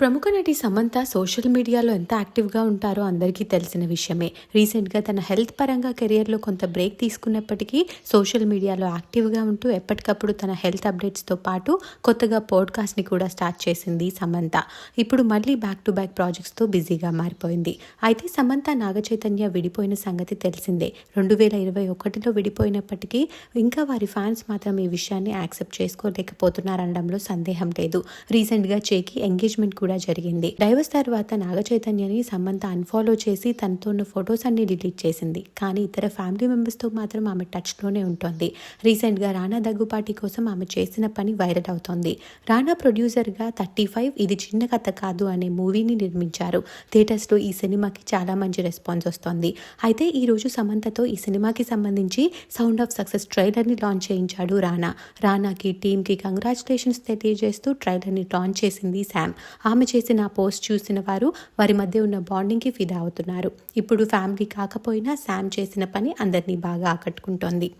ప్రముఖ నటి సమంత సోషల్ మీడియాలో ఎంత యాక్టివ్గా ఉంటారో అందరికీ తెలిసిన విషయమే. రీసెంట్గా తన హెల్త్ పరంగా కెరియర్లో కొంత బ్రేక్ తీసుకున్నప్పటికీ సోషల్ మీడియాలో యాక్టివ్గా ఉంటూ ఎప్పటికప్పుడు తన హెల్త్ అప్డేట్స్తో పాటు కొత్తగా పోడ్కాస్ట్ని కూడా స్టార్ట్ చేసింది సమంత. ఇప్పుడు మళ్ళీ బ్యాక్ టు బ్యాక్ ప్రాజెక్ట్స్తో బిజీగా మారిపోయింది. అయితే సమంత నాగచైతన్య విడిపోయిన సంగతి తెలిసిందే. రెండు వేల ఇరవై ఒకటిలో విడిపోయినప్పటికీ ఇంకా వారి ఫ్యాన్స్ మాత్రం ఈ విషయాన్ని యాక్సెప్ట్ చేసుకోలేకపోతున్నారనడంలో సందేహం లేదు. రీసెంట్గా చేకి ఎంగేజ్మెంట్ కూడా జరిగింది. డైవర్స్ తర్వాత నాగ చైతన్యని సమంత అన్ఫాలో చేసి తనతో ఉన్న ఫొటోస్ అన్ని డిలీట్ చేసింది. కానీ ఇతర ఫ్యామిలీ మెంబర్స్తో మాత్రం ఆమె టచ్లోనే ఉంటుంది. రీసెంట్గా రానా దగ్గుపాటి కోసం ఆమె చేసిన పని వైరల్ అవుతోంది. రానా ప్రొడ్యూసర్గా థర్టీ ఫైవ్ ఇది చిన్న కథ కాదు అనే మూవీని నిర్మించారు. థియేటర్స్లో ఈ సినిమాకి చాలా మంచి రెస్పాన్స్ వస్తోంది. అయితే ఈ రోజు సమంతతో ఈ సినిమాకి సంబంధించి సౌండ్ ఆఫ్ సక్సెస్ ట్రైలర్ని లాంచ్ చేయించాడు రానా. రానాకి టీంకి కంగ్రాచులేషన్స్ తెలియజేస్తూ ట్రైలర్ని లాంచ్ చేసింది శామ్ ఆమె చేసిన ఆ పోస్ట్ చూసిన వారు వారి మధ్య ఉన్న బాండింగ్కి ఫిదా అవుతున్నారు. ఇప్పుడు ఫ్యామిలీ కాకపోయినా శామ్ చేసిన పని అందరినీ బాగా ఆకట్టుకుంటోంది.